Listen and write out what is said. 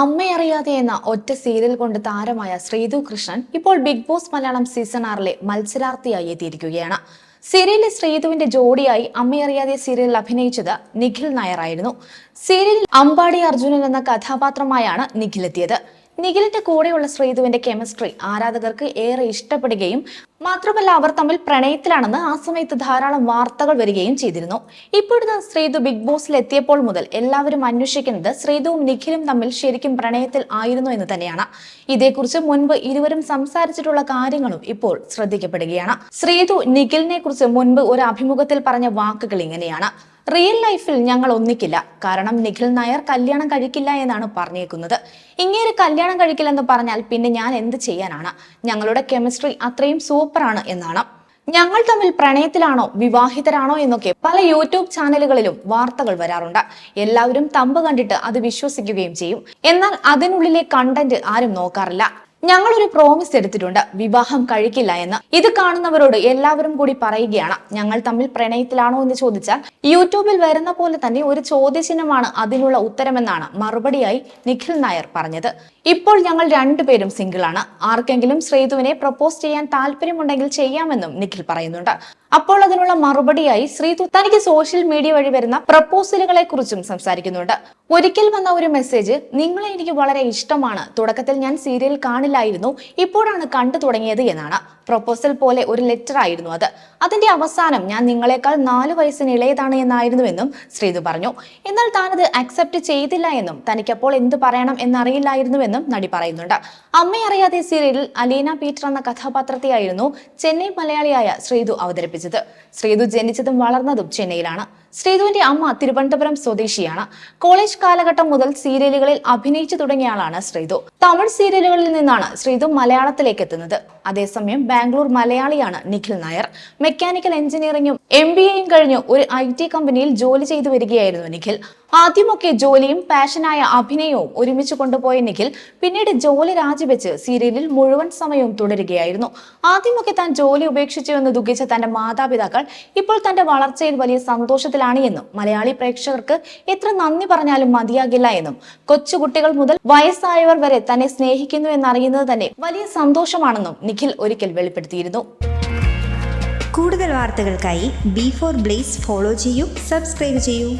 അമ്മയറിയാതെ എന്ന ഒറ്റ സീരിയൽ കൊണ്ട് താരമായ ശ്രീതു കൃഷ്ണൻ ഇപ്പോൾ ബിഗ് ബോസ് മലയാളം സീസൺ ആറിലെ മത്സരാർത്ഥിയായി എത്തിയിരിക്കുകയാണ്. സീരിയലിൽ ശ്രീതുവിന്റെ ജോഡിയായി അമ്മയറിയാതെ സീരിയലിൽ അഭിനയിച്ചത് നിഖിൽ നായർ ആയിരുന്നു. സീരിയലിൽ അമ്പാടി അർജുനൻ എന്ന കഥാപാത്രമായാണ് നിഖിൽ എത്തിയത്. നിഖിലിന്റെ കൂടെയുള്ള ശ്രീതുവിന്റെ കെമിസ്ട്രി ആരാധകർക്ക് ഏറെ ഇഷ്ടപ്പെടുകയും മാത്രമല്ല അവർ തമ്മിൽ പ്രണയത്തിലാണെന്ന് ആ സമയത്ത് ധാരാളം വാർത്തകൾ വരികയും ചെയ്തിരുന്നു. ഇപ്പോഴത്തെ ശ്രീതു ബിഗ് ബോസിൽ എത്തിയപ്പോൾ മുതൽ എല്ലാവരും അന്വേഷിക്കുന്നത് ശ്രീതുവും നിഖിലും തമ്മിൽ ശരിക്കും പ്രണയത്തിൽ ആയിരുന്നു എന്ന് തന്നെയാണ്. ഇതേക്കുറിച്ച് മുൻപ് ഇരുവരും സംസാരിച്ചിട്ടുള്ള കാര്യങ്ങളും ഇപ്പോൾ ശ്രദ്ധിക്കപ്പെടുകയാണ്. ശ്രീതു നിഖിലിനെ കുറിച്ച് മുൻപ് ഒരു അഭിമുഖത്തിൽ പറഞ്ഞ വാക്കുകൾ ഇങ്ങനെയാണ്. റിയൽ ലൈഫിൽ ഞങ്ങൾ ഒന്നിക്കില്ല. കാരണം നിഖിൽ നായർ കല്യാണം കഴിക്കില്ല എന്നാണ് പറഞ്ഞേക്കുന്നത്. ഇങ്ങനെ കല്യാണം കഴിക്കില്ലെന്ന് പറഞ്ഞാൽ പിന്നെ ഞാൻ എന്ത് ചെയ്യാനാണ്? ഞങ്ങളുടെ കെമിസ്ട്രി അത്രയും സൂപ്പറാണ് എന്നാണ്. ഞങ്ങൾ തമ്മിൽ പ്രണയത്തിലാണോ വിവാഹിതരാണോ എന്നൊക്കെ പല യൂട്യൂബ് ചാനലുകളിലും വാർത്തകൾ വരാറുണ്ട്. എല്ലാവരും തമ്പ് കണ്ടിട്ട് അത് വിശ്വസിക്കുകയും ചെയ്യും. എന്നാൽ അതിനുള്ളിലെ കണ്ടന്റ് ആരും നോക്കാറില്ല. ഞങ്ങൾ ഒരു പ്രോമിസ് എടുത്തിട്ടുണ്ട്. വിവാഹം കഴിക്കില്ല എന്ന്. ഇത് കാണുന്നവരോട് എല്ലാവരും കൂടി പറയുകയാണ്. ഞങ്ങൾ തമ്മിൽ പ്രണയത്തിലാണോ എന്ന് ചോദിച്ചാൽ യൂട്യൂബിൽ വരുന്ന പോലെ തന്നെ ഒരു ചോദ്യചിഹ്നമാണ് അതിനുള്ള ഉത്തരമെന്നാണ് മറുപടിയായി നിഖിൽ നായർ പറഞ്ഞത്. ഇപ്പോൾ ഞങ്ങൾ രണ്ടുപേരും സിംഗിളാണ് ആർക്കെങ്കിലും ശ്രീതുവിനെ പ്രപ്പോസ് ചെയ്യാൻ താല്പര്യമുണ്ടെങ്കിൽ ചെയ്യാമെന്നും നിഖിൽ പറയുന്നുണ്ട്. അപ്പോൾ അതിനുള്ള മറുപടിയായി ശ്രീതു തനിക്ക് സോഷ്യൽ മീഡിയ വഴി വരുന്ന പ്രപ്പോസലുകളെ കുറിച്ചും സംസാരിക്കുന്നുണ്ട്. ഒരിക്കൽ വന്ന ഒരു മെസ്സേജ് നിങ്ങളെ എനിക്ക് വളരെ ഇഷ്ടമാണ്. തുടക്കത്തിൽ ഞാൻ സീരിയൽ കാണില്ലായിരുന്നു. ഇപ്പോഴാണ് കണ്ടു തുടങ്ങിയത് എന്നാണ്. പ്രപ്പോസൽ പോലെ ഒരു ലെറ്റർ ആയിരുന്നു അത്. അതിന്റെ അവസാനം ഞാൻ നിങ്ങളെക്കാൾ നാല് വയസ്സിന് ഇളയതാണ് എന്നായിരുന്നുവെന്നും ശ്രീതു പറഞ്ഞു. എന്നാൽ താനത് അക്സെപ്റ്റ് ചെയ്തില്ല എന്നും തനിക്കപ്പോൾ എന്ത് പറയണം എന്നറിയില്ലായിരുന്നുവെന്നും നടി പറയുന്നുണ്ട്. അമ്മയറിയാതെ സീരിയലിൽ അലീന പീറ്റർ എന്ന കഥാപാത്രത്തെയായിരുന്നു ചെന്നൈ മലയാളിയായ ശ്രീതു അവതരിപ്പിച്ചത്. ശ്രീതു ജനിച്ചതും വളർന്നതും ചെന്നൈയിലാണ്. ശ്രീധുവിന്റെ അമ്മ തിരുവനന്തപുരം സ്വദേശിയാണ്. കോളേജ് കാലഘട്ടം മുതൽ സീരിയലുകളിൽ അഭിനയിച്ചു തുടങ്ങിയ ആളാണ് ശ്രീധു തമിഴ് സീരിയലുകളിൽ നിന്നാണ് ശ്രീധു മലയാളത്തിലേക്ക് എത്തുന്നത്. അതേസമയം ബാംഗ്ലൂർ മലയാളിയാണ് നിഖിൽ നായർ. മെക്കാനിക്കൽ എഞ്ചിനീയറിംഗും എം ബി എയും കഴിഞ്ഞ് ഒരു ഐ ടി കമ്പനിയിൽ ജോലി ചെയ്തു വരികയായിരുന്നു നിഖിൽ. ആദ്യമൊക്കെ ജോലിയും പാഷനായ അഭിനയവും ഒരുമിച്ച് കൊണ്ടുപോയ നിഖിൽ പിന്നീട് ജോലി രാജിവെച്ച് സീരിയലിൽ മുഴുവൻ സമയവും തുടരുകയായിരുന്നു. ആദ്യമൊക്കെ താൻ ജോലി ഉപേക്ഷിച്ചു എന്ന് ദുഃഖിച്ച തന്റെ മാതാപിതാക്കൾ ഇപ്പോൾ തന്റെ വളർച്ചയിൽ വലിയ സന്തോഷത്തിലാണ് എന്നും മലയാളി പ്രേക്ഷകർക്ക് എത്ര നന്ദി പറഞ്ഞാലും മതിയാകില്ല എന്നും കൊച്ചുകുട്ടികൾ മുതൽ വയസ്സായവർ വരെ തന്നെ സ്നേഹിക്കുന്നു എന്നറിയുന്നത് തന്നെ വലിയ സന്തോഷമാണെന്നും നിഖിൽ ഒരിക്കൽ വെളിപ്പെടുത്തിയിരുന്നു. കൂടുതൽ വാർത്തകൾക്കായി ബി ഫോർ ബ്ലേസ് ഫോളോ ചെയ്യൂ സബ്സ്ക്രൈബ് ചെയ്യൂ.